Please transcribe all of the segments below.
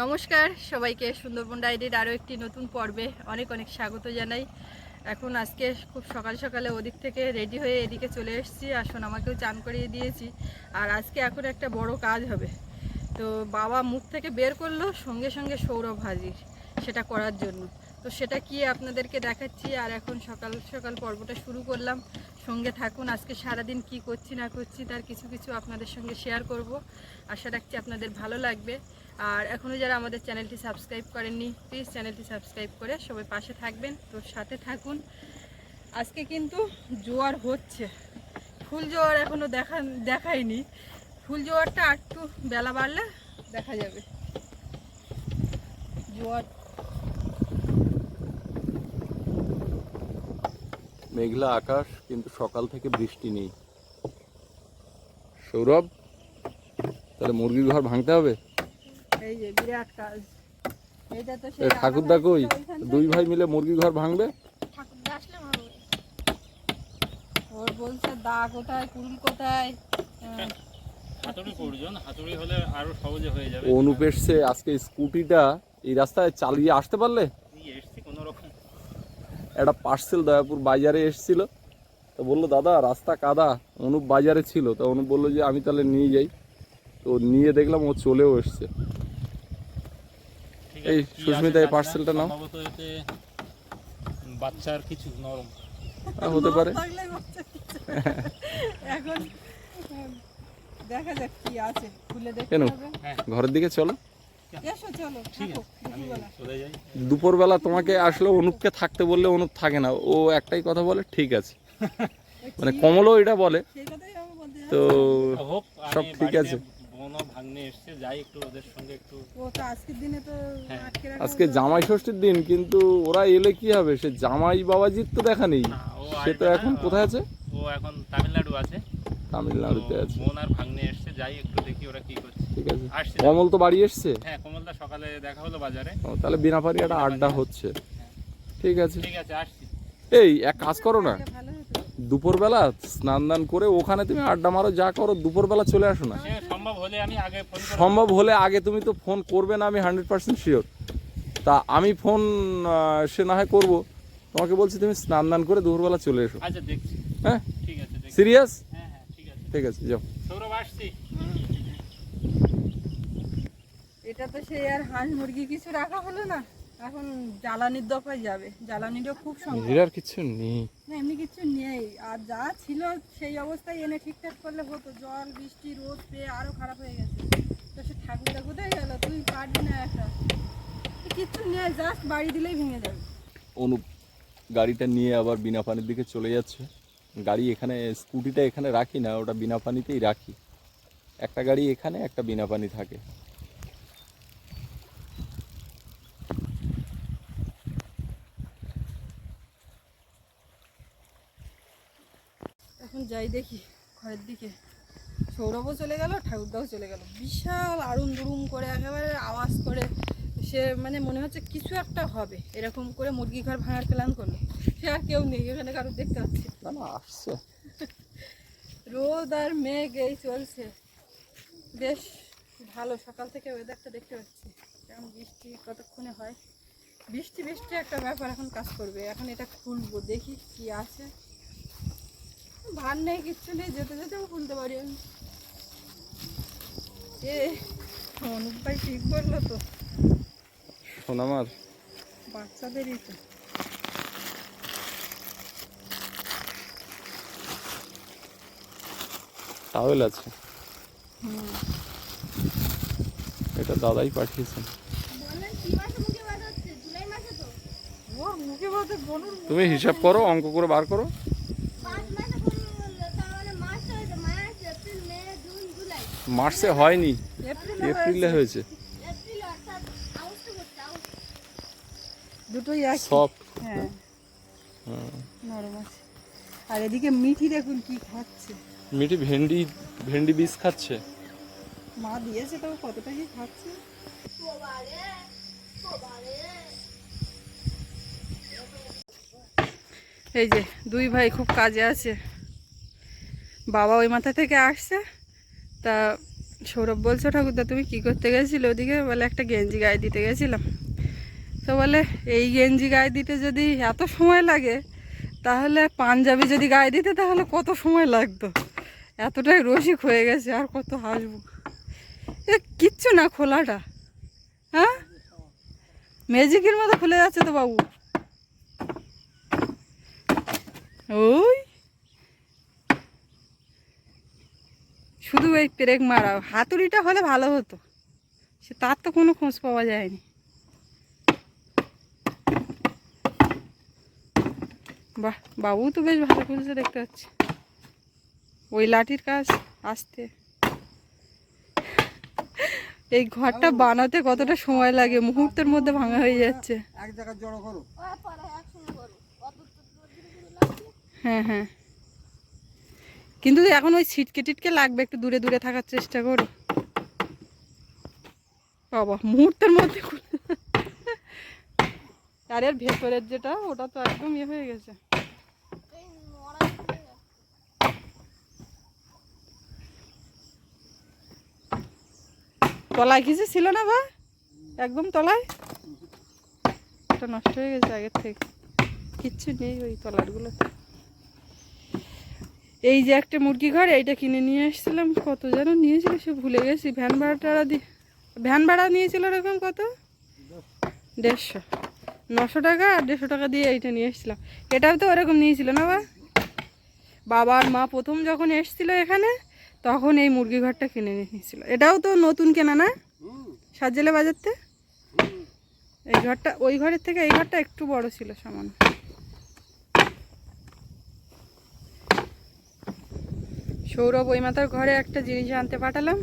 নমস্কার, সবাইকে সুন্দরবন ডায়েরির আরও একটি নতুন পর্বে অনেক অনেক স্বাগত জানাই। এখন আজকে খুব সকাল সকালে ওদিক থেকে রেডি হয়ে এদিকে চলে এসেছি, আসুন আমাকেও চান করিয়ে দিয়েছি। আর আজকে এখন একটা বড় কাজ হবে। তো বাবা মুখ থেকে বের করল, সঙ্গে সঙ্গে সৌরভ হাজির সেটা করার জন্য। তো সেটা কি আপনাদেরকে দেখাচ্ছি, আর এখন সকাল সকাল পর্বটা শুরু করলাম। সঙ্গে থাকুন, আজকে সারাদিন কি করছি না করছি তার কিছু কিছু আপনাদের সঙ্গে শেয়ার করব। আশা রাখছি আপনাদের ভালো লাগবে। আর এখনও যারা আমাদের চ্যানেলটি সাবস্ক্রাইব করেননি প্লিজ চ্যানেলটি সাবস্ক্রাইব করে সবাই পাশে থাকবেন, তো সাথে থাকুন। আজকে কিন্তু জোয়ার হচ্ছে। ফুল জোয়ার এখনও দেখা, দেখায়নি। ফুল জোয়ারটা একটু বেলা বাড়লে দেখা যাবে। জোয়ার। মেঘলা আকাশ, কিন্তু সকাল থেকে বৃষ্টি নেই। সৌরভ, তাহলে মুরগির ঘর ভাঙতে হবে? এই যে বিরাট কাজ। এইটা তো সেই ঠাকুরদা কই? দুই ভাই মিলে মুরগি ঘর ভাঙবে? ওর বলছে দা কোথায়? কুড়ুল কোথায়? হ্যাঁ, হাতুড়ি প্রয়োজন হাতুড়ি হলে আরও সহজে হয়ে যাবে। অনুপ এসছে। আজকে স্কুটিটা এই রাস্তায় চালিয়ে আসতে পারলে? এই এসছি কোনো রকম। একটা পার্সেল দয়াপুর বাজারে এসছিল। তো বলল দাদা রাস্তা কাদা। অনুপ বাজারে ছিল। তো অনুপ বলল যে আমি তাহলে নিয়ে যাই। তো নিয়ে দেখলাম ও চলেও এসছে। এই, সুস্মিতা, এই জানি নাও। বাচ্চার কিছু নরম হ্যাঁ, হতে পারে। এখন দেখা যাক কি আছে। খুলে দেখতে কেন? হবে। ঘরের দিকে চলো। এসো চলো ঠিক থাকো আছে আমি দুপুরবেলা। চলে যাই। দুপুরবেলা তোমাকে আসলে অনুপকে থাকতে বললে অনুপ থাকে না। ও একটাই কথা বলে ঠিক আছে। মানে কমলও এটা বলে। তো সব ঠিক আছে। বোনও ভাগ্নে এসছে যাই একটু ওদের সঙ্গে একটু ও তো আজকের দিনে তো হ্যাঁ। আটকে রাখা আজকে জামাই ষষ্ঠীর দিন কিন্তু ওরা এলে কি হবে? সে জামাই বাবাজির তো দেখা নেই। না, ও সে তো আসবে না, এখন কোথায় আছে? ও এখন তামিলনাড়ু আছে। তামিলনাড়ুতে তো আছে। বোন আর ভাগ্নে এসছে যাই একটু দেখি ওরা কি করছে। ঠিক আছে। আসছে। কমল তো বাড়ি এসছে? হ্যাঁ কমলদা সকালে দেখা হলো বাজারে। ও, তাহলে বিনাপারি একটা আড্ডা হচ্ছে। ঠিক আছে। ঠিক আছে আসছি। এই এক কাজ করো না। ভালো দুপুরবেলা স্নান দান করে ওখানে তুমি আড্ডা মারো যা করো দুপুরবেলা চলে আসো না। সম্ভব হলে আমি আগে সম্ভব হলে আগে তুমি তো ফোন করবে না আমি হান্ড্রেড পার্সেন্ট শিওর তা আমি ফোন সে না হয় করব। তোমাকে বলছি তুমি স্নান দান করে দুপুরবেলা চলে এসো। আচ্ছা হ্যাঁ? ঠিক আছে সিরিয়াস হ্যাঁ হ্যাঁ ঠিক আছে। ঠিক আছে যাও। এটা তো সেই আর হাঁস মুরগি কিছু রাখা হলো না? এখন জ্বালানির দফায় যাবে। জ্বালানিরও খুব সংকট আর কিছু নেই। না এমনি কিছু নেই। আর যা ছিল সেই অবস্থায় এনে ঠিকঠাক করলে হতো। জল বৃষ্টি রোদ পেয়ে আরও খারাপ হয়ে গেছে। তো সে ঠাকুরটা কোথায় গেল? তুই পারবি না একটা কিচ্ছু নেই জাস্ট বাড়ি দিলেই ভেঙে যাবে। অনুপ গাড়িটা নিয়ে আবার বিনা পানির দিকে চলে যাচ্ছে। গাড়ি এখানে স্কুটিটা এখানে রাখি না ওটা বিনা পানিতেই রাখি। একটা গাড়ি এখানে একটা বিনা পানি থাকে। এখন যাই দেখি ঘরের দিকে। সৌরভও চলে গেল ঠাকুরদাও চলে গেল। বিশাল আড়ুম দুরুম করে একেবারে আওয়াজ করে সে মানে মনে হচ্ছে কিছু একটা হবে। এরকম করে মুরগি ঘর ভাঙার প্ল্যান করল। সে আর কেউ নেই এখানে কারও দেখতে পাচ্ছি না। আসছে। রোদ আর মেঘ এই চলছে। বেশ ভালো সকাল থেকে ওয়েদারটা দেখতে পাচ্ছি। এখন বৃষ্টি কতক্ষণে হয়? বৃষ্টি বৃষ্টি একটা ব্যাপার এখন কাজ করবে। এখন এটা খুলবো দেখি কি আছে। ভার নেই কিচ্ছু নেই যেতে যেতেও খুলতে পারি আমি। এ অনুপ ভাই ঠিক বলল তো। সোনামার? বাচ্চাদেরই তো টাওয়েল আছে? এটা দাদাই পাঠিয়েছেন তুমি হিসাব করো অঙ্ক করে বার করো। মার্চে হয়নি এপ্রিলে হয়েছে। দুটোই সফট হ্যাঁ। নরম আছে। আর এদিকে মিঠি দেখুন কি খাচ্ছে। মিটি ভেন্ডি ভেন্ডি বীজ খাচ্ছে। মা দিয়েছে তো কতটা কি খাচ্ছে। এই যে দুই ভাই খুব কাজে আছে। বাবা ওই মাথা থেকে আসছে। তা সৌরভ বলছো ঠাকুরদা তুমি কি করতে গেছিলে ওদিকে? বলে, একটা গেঞ্জি গায়ে দিতে গেছিলাম। তো বলে, এই গেঞ্জি গায়ে দিতে যদি এত সময় লাগে, তাহলে পাঞ্জাবি যদি গায়ে দিতে, তাহলে কত সময় লাগতো? এতটাই রসিক হয়ে গেছে, আর কত হাসবো? এ, কিচ্ছু না, খোলাটা। হ্যাঁ? ম্যাজিকের মতো খুলে যাচ্ছে তো বাবু। ওই শুধু এই পেরেক মারা হাতুড়িটা হলে ভালো হতো। সে তার তো কোনো খোঁজ পাওয়া যায়নি। বাহ বাবু তো বেশ ভালো খুলছে দেখতে পাচ্ছি। ওই লাঠির কাজ আসতে। এই ঘরটা বানাতে কতটা সময় লাগে মুহূর্তের মধ্যে ভাঙা হয়ে যাচ্ছে। এক জায়গায় জড়ো করো। হ্যাঁ হ্যাঁ। কিন্তু এখন ওই ছিটকে টিটকে লাগবে, একটু দূরে দূরে থাকার চেষ্টা করো। বাবা, মুহূর্তের মধ্যে আর এর ভেতরের যেটা, ওটা তো একদম ইয়ে হয়ে গেছে। তলায় কিছু ছিল না বা? একদম তলায়? ওটা নষ্ট হয়ে গেছে আগের থেকে। কিচ্ছু নেই ওই তলারগুলো এই যে একটা মুরগি ঘর, এইটা কিনে নিয়ে এসেছিলাম কত যেন নিয়েছিল, সে ভুলে গেছি। ভ্যান ভাড়াটা দিয়ে ভ্যান ভাড়া নিয়েছিল এরকম কত? দেড়শো। নশো টাকা আর দেড়শো টাকা দিয়ে এইটা নিয়ে এসেছিলাম এটাও তো ওরকম নিয়েছিল না বা? বাবা আর মা প্রথম যখন এসেছিল এখানে, তখন এই মুরগি ঘরটা কিনে নিয়েছিল। এটাও তো নতুন কেনা না? সাজেলে বাজারতে? এই ঘরটা, ওই ঘরের থেকে এই ঘরটা একটু বড় ছিল সামান্য। সৌরভ ওই মাতার ঘরে একটা জিনিস আনতে পাঠালাম,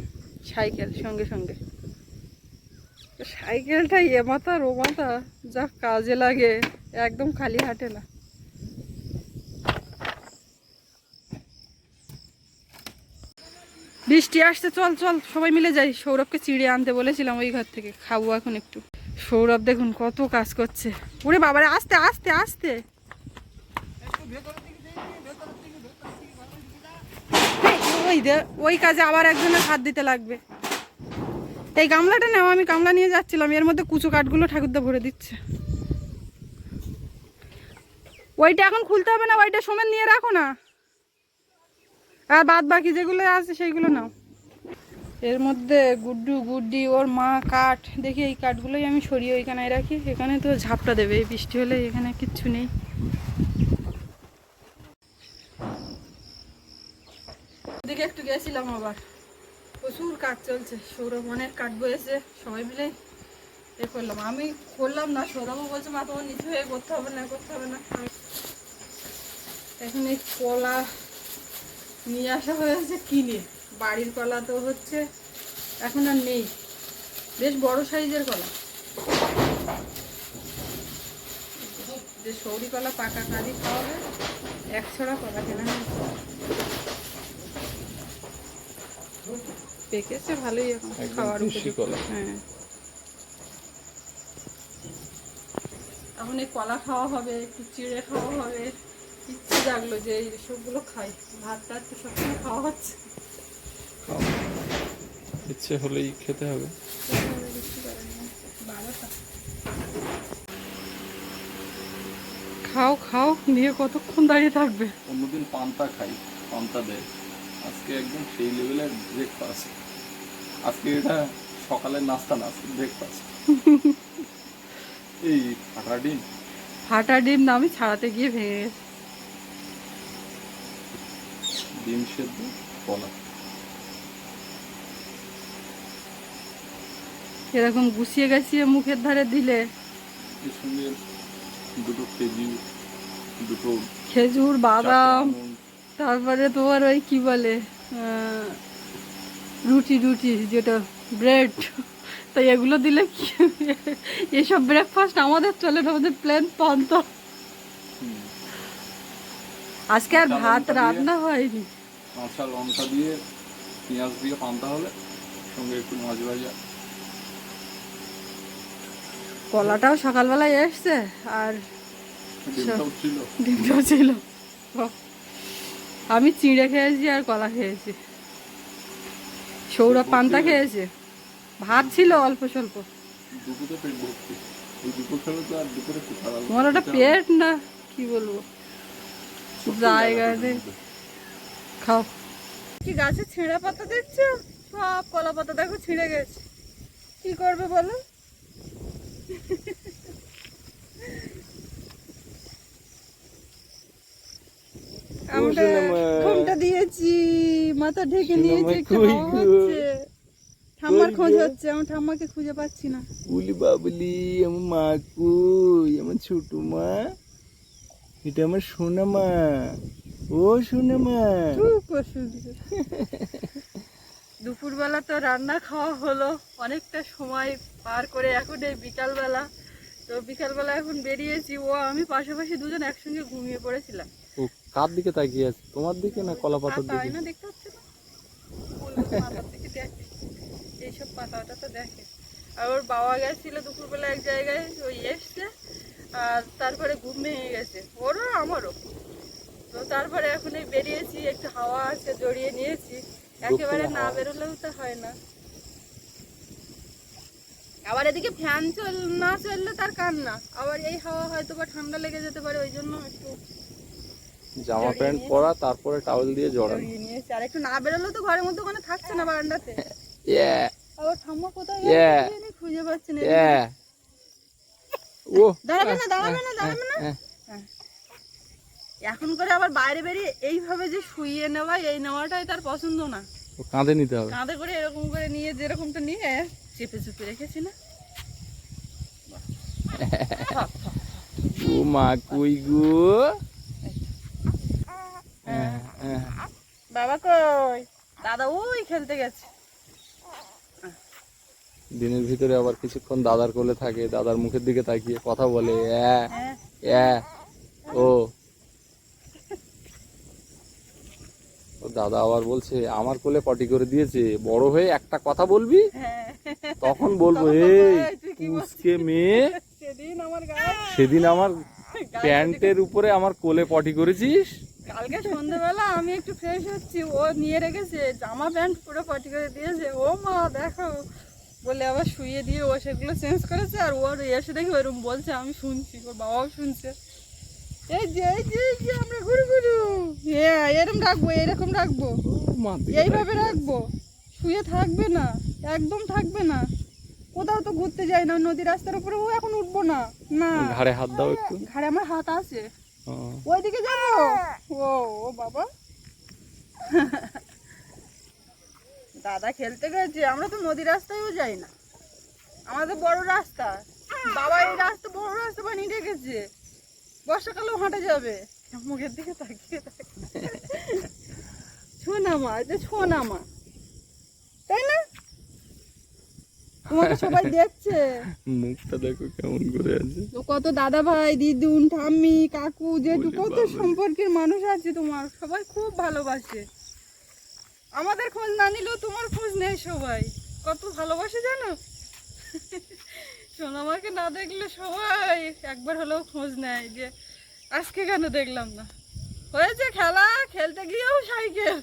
সাইকেল, সঙ্গে সঙ্গে। সাইকেলটা এ মাথা ও মাথা যা কাজে লাগে, একদম খালি হাঁটে না। বৃষ্টি আসতে চল চল, সবাই মিলে যাই। সৌরভকে চিড়ে আনতে বলেছিলাম ওই ঘর থেকে, খাব এখন একটু। সৌরভ দেখুন কত কাজ করছে। ওরে বাবারে, আস্তে আস্তে আস্তে। ওই দে ওই কাজে আবার একজনের হাত দিতে লাগবে। এই গামলাটা নাও, আমি গামলা নিয়ে যাচ্ছিলাম, এর মধ্যে কুচো কাঠগুলো ঠাকুরদা ভরে দিচ্ছে। ওইটা এখন খুলতে হবে না, ওইটা সমেত নিয়ে রাখো না। আর বাদ বাকি যেগুলো আছে সেইগুলো নাও। এর মধ্যে গুড্ডু, গুড্ডি, ওর মা কাঠ, দেখি এই কাঠগুলোই আমি সরিয়ে ওইখানে রাখি। এখানে তো ঝাপটা দেবে, এই বৃষ্টি হলে এখানে কিচ্ছু নেই। ওদিকে একটু গেছিলাম আবার। প্রচুর কাজ চলছে। সৌরভ অনেক কাঠ বয়েছে, সবাই মিলে এ করলাম। আমি করলাম না, সৌরভও বলছে, মা, তোমার নিচু হয়ে করতে হবে না, করতে হবে না। এখন এই কলা নিয়ে আসা হয়েছে কিনে। বাড়ির কলা তো হচ্ছে, এখন আর নেই। বেশ বড় সাইজের কলা। যে সৌরি কলা পাকা কাঁদি খাওয়াবে, এক ছড়া কলা কেনা পেকেছে ভালোই এখন খাওয়ার। হ্যাঁ। এখন এই কলা খাওয়া হবে একটু চিড়ে খাওয়া হবে। ইচ্ছে জাগলো যে এই সবগুলো খাই। ভাত টাত তো সবসময় খাওয়া হচ্ছে। ইচ্ছে হলেই খেতে হবে। খাও খাও নিয়ে কতক্ষণ দাঁড়িয়ে থাকবে? অন্যদিন পান্তা খাই পান্তা দেয়। আজকে একদম সেই লেভেলের ব্রেকফাস্ট আজকে এটা সকালের নাস্তা না ব্রেকফাস্ট এই ফাটা ডিম? ফাটা ডিম না আমি ছাড়াতে গিয়ে ভেঙে গেছে। ডিম সেদ্ধ কলা। এরকম গুছিয়ে গাছিয়ে মুখের ধারে দিলে? দুটো খেজুর দুটো খেজুর বাদাম তারপরে তোমার ওই কি বলে আহ, রুটি রুটি যেটা ব্রেড তো এগুলো দিলে কি এসব ব্রেকফাস্ট আমাদের চলে না আমাদের প্লেন পান্তা। আজকে আর ভাত রান্না হয়নি। কাঁচা লঙ্কা দিয়ে পেঁয়াজ দিয়ে পান্তা হলে সঙ্গে একটু মাছ ভাজা। কলাটাও সকালবেলায় এসছে আর ডিমটাও ছিল। আমি চিঁড়ে খেয়েছি আর কলা খেয়েছি। সৌরভ পান্তা খেয়েছে। ভাত ছিল অল্প স্বল্প। তোমার ওটা পেট না, কি বলব? জায়গাতে। খাও। কি গাছে ছিঁড়া পাতা দেখছ? সব কলা পাতা দেখো ছিঁড়ে গেছে। কি করবে বলো? আমরা সোনামা। ঘুমটা দিয়েছি মাথা ঢেকে নিয়েছি একটু কই হাওয়া গো? হচ্ছে। ঠাম্মার খোঁজ হচ্ছে আমার ঠাম্মাকে খুঁজে পাচ্ছি না। উলি বাবলি আমার মা কই? আমার ছোট মা। এটা আমার সোনা মা। ও সোনা মা। দুপুরবেলা তো রান্না খাওয়া হলো অনেকটা সময় পার করে এখন এই বিকালবেলা। তো বিকালবেলা এখন বেরিয়েছি ও আমি পাশাপাশি দুজন একসঙ্গে ঘুমিয়ে পড়েছিলাম। কার দিকে তাকিয়ে আছে? তোমার দিকে না কলা পাতার দিকে? না দেখতে পাচ্ছ না দিকে দেখে। এইসব পাতাটা তো দেখে। আর ওর বাবা গেছিল দুপুরবেলা এক জায়গায় ওই এসছে আর তারপরে ঘুম ভেঙে গেছে। ওরও আমারও। তো তারপরে এখন এই বেরিয়েছি একটু হাওয়া আছে জড়িয়ে নিয়েছি। একেবারে না বেরোলেও তো হয় না। আবার এদিকে ফ্যান চল না চললে তার কান্না। আবার এই হাওয়া হয়তো বা ঠান্ডা লেগে যেতে পারে ওই জন্য একটু জামা প্যান্ট পরা তারপরে টাওয়েল দিয়ে জড়ানো। আর একটু না বেরোলেও তো ঘরের মধ্যে ওখানে থাকছে না বারান্দাতে। আবার ঠাম্মা কোথায় খুঁজে পাচ্ছি না। ও দাঁড়াবে না দাঁড়াবে না দাঁড়াবে না? হ্যাঁ। এখন করে আবার বাইরে বেরিয়ে এইভাবে যে শুইয়ে নেওয়া এই নেওয়াটাই তার পছন্দ না। ও কাঁধে নিতে হবে। কাঁধে করে এরকম করে নিয়ে যেরকমটা নিয়ে চেপে চুপে রেখেছি না। ও মা কই গো। বাবা কই? দাদা ওই খেলতে গেছে। দিনের ভিতরে আবার কিছুক্ষণ দাদার কোলে থাকে দাদার মুখের দিকে তাকিয়ে কথা বলে হ্যাঁ। ও। দাদা আবার বলছে আমার কোলে পটি করে দিয়েছে বড় হয়ে একটা কথা বলবি? হ্যাঁ। তখন বলব এই বলব, "এই, তুই কি পুচকে মেয়ে সেদিন আমার প্যান্টের উপরে আমার কোলে পটি করেছিস? কালকে সন্ধ্যেবেলা আমি একটু ফ্রেশ হচ্ছি ও নিয়ে রেখেছে জামা প্যান্ট পুরো পটি করে দিয়েছে ও মা দেখো। বলে আবার শুয়ে দিয়ে ও সেগুলো চেঞ্জ করেছে আর ওর এসে দেখি ওরকম বলছে আমি শুনছি ওর বাবাও শুনছে। এই যে এই যে এই যে আমরা ঘুরু ঘুরু। হ্যাঁ এরকম রাখব এরকম রাখব। এইভাবে রাখব। শুয়ে থাকবে না একদম থাকবে না। কোথাও তো ঘুরতে যাই না নদী রাস্তার উপরে ও এখন উঠবো না। না। ঘাড়ে হাত দাও একটু। ঘাড়ে আমার হাত আছে। ও, ওইদিকে যাব? ও ও বাবা। দাদা খেলতে গেছে, আমরা তো নদী রাস্তায়ও যাই না। আমাদের বড় রাস্তা। বাবা এই রাস্তা, বড় রাস্তা বানিয়ে রেখেছে। বর্ষাকালেও হাঁটা যাবে। মুখের দিকে তাকিয়ে থাকে। ছোনা মা এটা ছোনা মা তাই না? তোমাকে সবাই দেখছে? মুখটা দেখো কেমন করে আছে। কত দাদা ভাই দিদুন ঠাম্মি কাকু জেঠু কত সম্পর্কের মানুষ আছে তোমার সবাই খুব ভালোবাসে। আমাদের খোঁজ না নিলেও তোমার খোঁজ নেই সবাই। কত ভালোবাসে জানো? সোনামাকে না দেখলে সবাই একবার হলেও খোঁজ নেয় যে আজকে কেন দেখলাম না? হয়েছে খেলা খেলতে গিয়েও সাইকেল।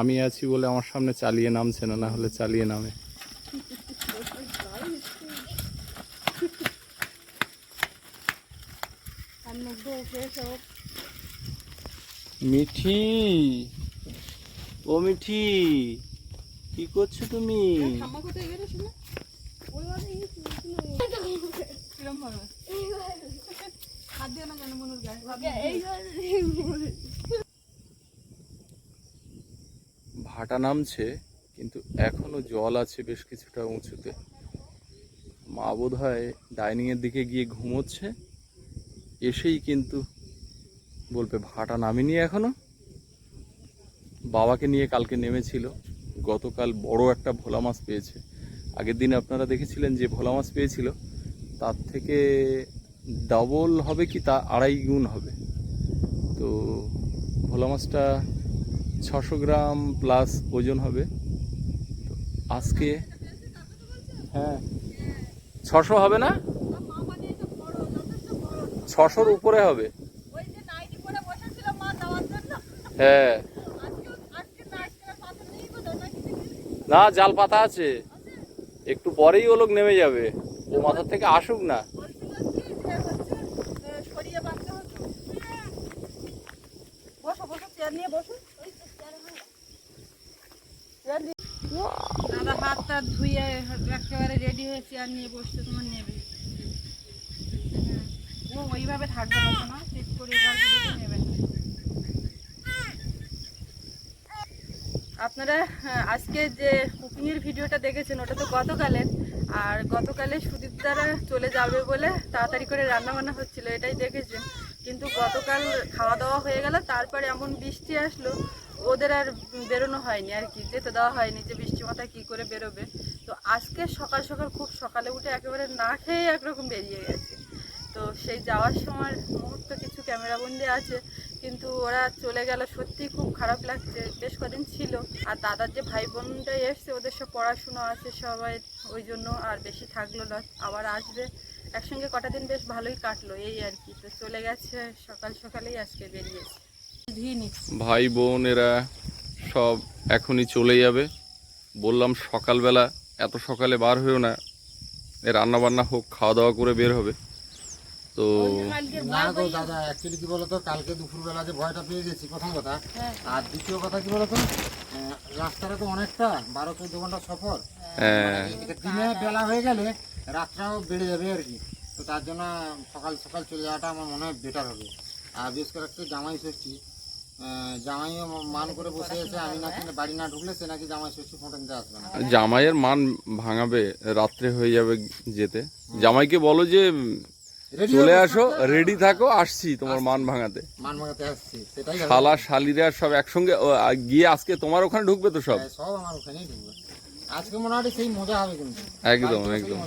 আমি আছি বলে আমার সামনে চালিয়ে নামছে না না হলে চালিয়ে নামে। মিঠি ও মিঠি কি করছ তুমি? ভাটা নামছে। কিন্তু এখনও জল আছে বেশ কিছুটা উঁচুতে। মা বোধ হয় ডাইনিংয়ের দিকে গিয়ে ঘুমোচ্ছে। এসেই কিন্তু বলবে, ভাটা নামিনি এখনও? বাবাকে নিয়ে কালকে নেমেছিল। গতকাল বড় একটা ভোলা মাছ পেয়েছে। আগের দিন আপনারা দেখেছিলেন যে ভোলা মাছ পেয়েছিল, তার থেকে ডাবল হবে কি, তা আড়াই গুণ হবে। তো ভোলা মাছটা ছশো গ্রাম প্লাস ওজন হবে। আজকে? হ্যাঁ। ছশো হবে না? ছশোর উপরে হবে। হ্যাঁ। না জাল পাতা আছে। একটু পরেই ও লোক নেমে যাবে। ও মাথার থেকে আসুক না সরিয়ে বাঁধতে হতো বসো বসো চেয়ার নিয়ে বসো চেয়ার নিয়ে- দাদা হাত টাত ধুয়ে একেবারে রেডি নিয়ে বসতে তোমার নেবে। ও ওইভাবে থাকবে না ঠিক করে নেবে। আপনারা হ্যাঁ, আজকে যে কুকিংয়ের ভিডিওটা দেখেছেন ওটা তো গতকালের। আর গতকালে সুদীপ দ্বারা চলে যাবে বলে তাড়াতাড়ি করে রান্না বান্না হচ্ছিল এটাই দেখেছেন। কিন্তু গতকাল খাওয়া দাওয়া হয়ে গেল তারপরে এমন বৃষ্টি আসলো ওদের আর বেরোনো হয়নি আর কি যেতে দেওয়া হয়নি যে বৃষ্টি মাথায় কী করে বেরোবে। আজকে সকাল সকাল খুব সকালে উঠে একেবারে না খেয়ে একরকম বেরিয়ে গেছে। তো সেই যাওয়ার সময় মুহূর্ত কিছু ক্যামেরাবন্দি আছে, কিন্তু ওরা চলে গেল সত্যি খুব খারাপ লাগছে, বেশ কদিন ছিল। আর দাদার যে ভাই বোনটা এসছে, ওদের সব পড়াশুনো আছে সবাই, ওই জন্য আর বেশি থাকল না। আবার আসবে, একসঙ্গে কটা দিন বেশ ভালোই কাটলো, এই আর কি। তো চলে গেছে, সকাল সকালেই আজকে বেরিয়েছে। ভাই বোন এরা সব এখনই চলে যাবে। বললাম সকালবেলা এত সকালে বার হয়েও না। এ রান্না বান্না হোক খাওয়া দাওয়া করে বের হবে। তো না গো দাদা অ্যাকচুয়ালি কি বলতো কালকে দুপুরবেলা যে ভয়টা পেয়ে গেছি প্রথম কথা। আর দ্বিতীয় কথা কি বলতো রাস্তাটা তো অনেকটা বারো চোদ্দ ঘণ্টা সফর। হ্যাঁ, দিনে বেলা হয়ে গেলে রাতটাও বেড়ে যাবে আর কি। তো তার জন্য সকাল সকাল চলে যাওয়াটা আমার মনে হয় বেটার হবে। আর বিশেষ করে একটা জামাই ষষ্ঠী জামাইও মান করে বসে আছে আমি নাকি বাড়ি না ঢুকলে সে নাকি জামাই ষষ্ঠী ফোটা আসবে না। জামাইয়ের মান ভাঙাবে রাত্রে হয়ে যাবে যেতে। জামাইকে বলো যে চলে আসো রেডি থাকো আসছি তোমার মান ভাঙাতে। মান ভাঙাতে আসছি সেটাই। শালা শালিরা সব একসঙ্গে গিয়ে আজকে তোমার ওখানে ঢুকবে তো সব? হ্যাঁ, সব আমার ওখানেই ঢুকবে। আজকে মনে হয় সেই মজা হবে কিন্তু। একদম একদম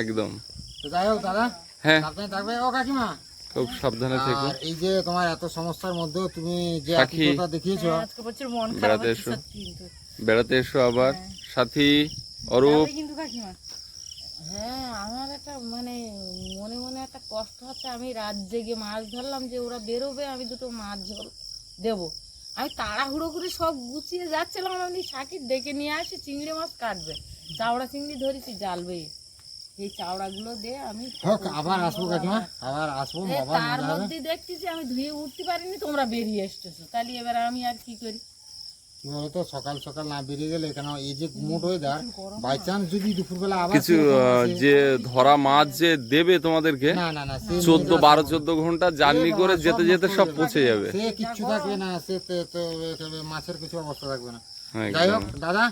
একদম। তো যাই হোক দাদা। হ্যাঁ। থাকবে। ও কাকিমা খুব সাবধানে থেকো। এই যে তোমার এত সমস্যার মধ্যেও তুমি যে। আতিথ্যতা দেখিয়েছো। আজকে প্রচুর মন খারাপ হচ্ছে কিন্তু। বেড়াতে এসো আবার। সাথী অরূপ। কিন্তু কাকিমা। হ্যাঁ আমার একটা মানে মনে মনে একটা কষ্ট হচ্ছে। আমি রাত জেগে মাছ ধরলাম যে ওরা বেরোবে আমি দুটো মাছ ঝোল দেবো। আমি তাড়াহুড়ো করে সব গুছিয়ে যাচ্ছিলাম। আমি শাকির ডেকে নিয়ে আসি চিংড়ি মাছ কাটবে। চাওড়া চিংড়ি ধরেছি জালবে এই চাওড়াগুলো দিয়ে আমি হোক আবার আসব কাকিমা আবার আসব এ, তার মধ্যে দেখতেছি আমি ধুয়ে উঠতে পারিনি তোমরা বেরিয়ে এসতেছো তাহলে এবার আমি আর কি করি? কি বলতো সকাল সকাল না বেরিয়ে গেলে কেন? এই যে গুমোট ওয়েদার বাই চান্স যদি দুপুরবেলা আবার কিছু যে ধরা মাছ যে দেবে তোমাদেরকে না না না সে চোদ্দ বারো চোদ্দ ঘণ্টা জার্নি করে যেতে যেতে সব পৌঁছে যাবে। সে কিচ্ছু থাকবে না সে তো- মাছের কিছু অবস্থা থাকবে না। হ্যাঁ, যাই হোক দাদা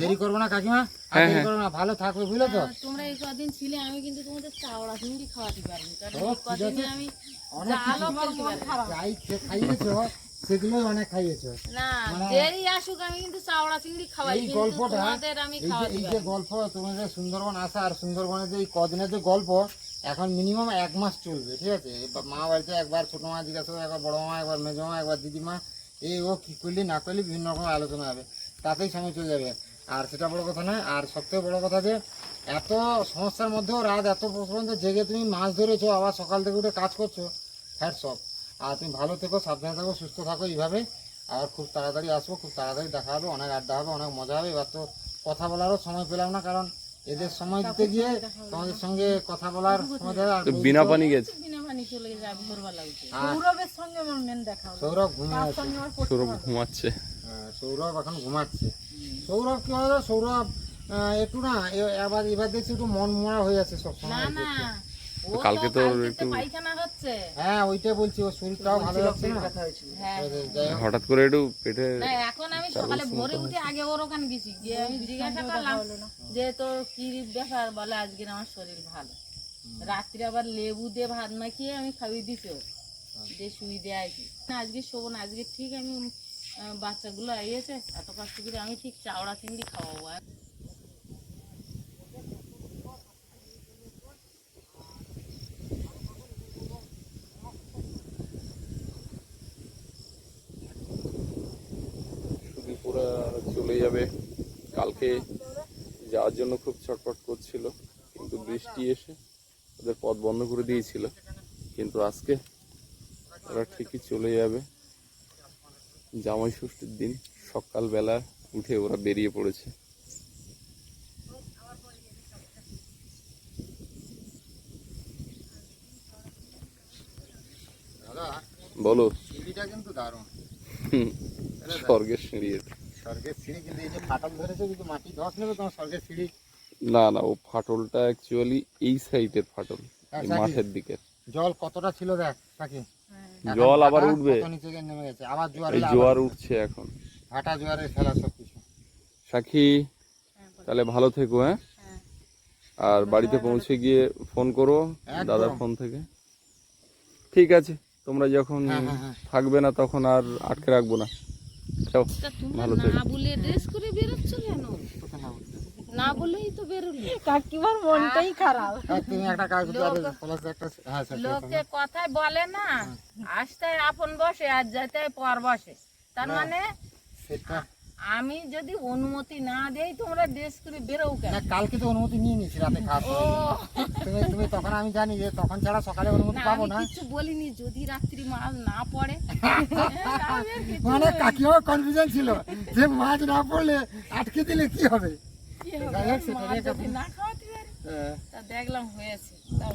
দেরি করব না কাকিমা। হ্যাঁ, দেরি হ্যাঁ। করব না ভালো থাকবে বুঝলে তো? তোমরা এই কদিন ছিলে আমি কিন্তু তোমাদের চাওড়া চিংড়ি খাওয়াতে পারিনি। কারণ ও, এই ঠিক কদিনে আমি অনেক কিছু জালও ফেলতে পারিনি। যাই খে- খাইয়েছো সেগুলোই অনেক খাইয়েছো। না মানে- আসুক আমি কিন্তু চাওড়া চিংড়ি খাওয়াই এই গল্পটা এই যে খাওয়াতে এই যে পারি গল্প তুমি সুন্দরবন আসা আর সুন্দরবনের যে এই কদিনের যে গল্প এখন মিনিমাম এক মাস চলবে ঠিক আছে? মা বাড়িতে একবার ছোট মা জিজ্ঞাসা করবে একবার বড় মা একবার মেজো মা একবার দিদিমা এই ও কি করলি না করলি বিভিন্ন রকম আলোচনা হবে। তাতেই সময় চলে যাবে। আর সেটা বড় কথা নয় আর সবথেকে বড় কথা যে এত সমস্যার মধ্যেও রাত এত পর্যন্ত জেগে তুমি মাছ ধরেছো আবার সকাল থেকে উঠে কাজ করছ হ্যাট সব। আর তুমি ভালো থেকো সাবধানে থাকো সুস্থ থাকো এইভাবে আর খুব তাড়াতাড়ি আসব খুব তাড়াতাড়ি দেখা হবে অনেক আড্ডা হবে অনেক মজা হবে। এবার তো কথা বলারও সময় পেলাম না কারণ এদের সময় দিতে গিয়ে তোমাদের সঙ্গে কথা বলার সময় বিনা পানি গেছে। মেন সৌরভ ঘুমাচ্ছে। সৌরভ এখন ঘুমাচ্ছে। সৌরভ কি হলো? সৌরভ একটু না এবার এবার দেখছি একটু মন মরা হয়ে আছে সব না সময়। না ও তো তো কালকে তো একটু- হ্যাঁ ওইটাই বলছি ওর শরীরটাও ভালো যাচ্ছে না? হ্যাঁ হোক। হঠাৎ করে একটু পেটে এখন আমি সকালে ভোরে উঠে আগে ওর ওখানে গেছি গিয়ে আমি জিজ্ঞাসা করলাম যে তোর কি ব্যাপার? বলে আজকে আমার শরীর ভালো। রাত্রে আবার লেবু দিয়ে ভাত মাখিয়ে আমি খাইয়ে দিছি ওর। দিয়ে শুই দিয়ে আসি না আজকে শোবো না আজকে ঠিক আমি বাচ্চাগুলো আইয়েছে এত কষ্ট করে আমি ঠিক চাওড়া চিংড়ি খাওয়াবো, আর চলে যাবে। কালকে যাওয়ার জন্য খুব ছটফট করছিল, কিন্তু বৃষ্টি এসে ওদের পথ বন্ধ করে দিয়েছিল। কিন্তু আজকে ওরা ঠিকই চলে যাবে। জামাই ষষ্ঠীর দিন সকালবেলা উঠে ওরা বেরিয়ে পড়েছে। বলো। কিন্তু দারুণ। স্বর্গের সিঁড়ি স্বর্গের সিঁড়ি কিন্তু ফাটল ধরেছে কিন্তু নেবে তোমার স্বর্গের সিঁড়ি। না না ও ফাটলটা অ্যাকচুয়ালি এই সাইডের ফাটল মাঠের দিকে জল কতটা ছিল দেখ তাকে জল আবার উঠবে। কত নিচে গিয়ে নেমে গেছে। আবার জোয়ার এই জোয়ার উঠছে এখন। ভাটা জোয়ারের খেলা সব কিছু সাক্ষী তাহলে ভালো থেকো হ্যাঁ? আর বাড়িতে পৌঁছে গিয়ে ফোন করো দাদার ফোন থেকে। ঠিক আছে তোমরা যখন হ্যাঁ, হ্যাঁ, হ্যাঁ। থাকবে না তখন আর আটকে রাখব না। ভালো থেকো। না বলেই তো বেরোলি। কাকিমার মনটাই খারাপ। হ্যাঁ, তুমি একটা কাজ করতে একটা হ্যাঁ স্যার লোকে কথায় বলে না আসতে আপন বসে আর যেতে পর বসে। তার মানে সেটা আমি যদি অনুমতি না দেই তোমরা ড্রেস করে বেরোও কেন? না কালকে তো অনুমতি নিয়ে নিয়েছি রাতে খাওয়া তুমি তুমি তখন আমি জানি যে তখন ছাড়া সকালে অনুমতি পাবো না। কিছু বলিনি যদি রাত্রি মাল না পড়ে। মানে কাকিমাও কনফিউশন ছিল যে মাছ না পড়লে আটকে দিলে কি হবে? হ্যাঁ। তা দেখলাম হয়েছে। তাও